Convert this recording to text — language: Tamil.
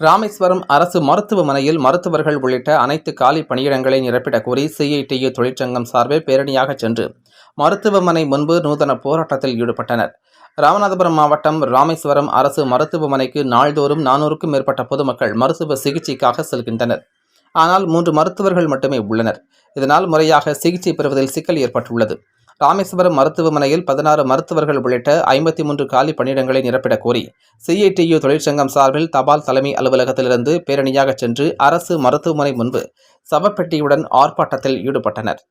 ராமேஸ்வரம் அரசு மருத்துவமனையில் மருத்துவர்கள் உள்ளிட்ட அனைத்து காலி பணியிடங்களை நிரப்பிடக் கோரி சிஐடியு தொழிற்சங்கம் சார்பில் பேரணியாக சென்று மருத்துவமனை முன்பு நூதன போராட்டத்தில் ஈடுபட்டனர். ராமநாதபுரம் மாவட்டம் ராமேஸ்வரம் அரசு மருத்துவமனைக்கு நாள்தோறும் நானூறுக்கும் மேற்பட்ட பொதுமக்கள் மருத்துவ சிகிச்சைக்காக செல்கின்றனர். ஆனால் மூன்று மருத்துவர்கள் மட்டுமே உள்ளனர். இதனால் முறையாக சிகிச்சை பெறுவதில் சிக்கல் ஏற்பட்டுள்ளது. ராமேஸ்வரம் மருத்துவமனையில் பதினாறு மருத்துவர்கள் உள்ளிட்ட ஐம்பத்தி மூன்று காலி பணியிடங்களை நிரப்பிடக் கோரி சிஐடியு தொழிற்சங்கம் சார்பில் தபால் தலைமை அலுவலகத்திலிருந்து பேரணியாக சென்று அரசு மருத்துவமனை முன்பு சவப்பெட்டியுடன் ஆர்ப்பாட்டத்தில் ஈடுபட்டனர்.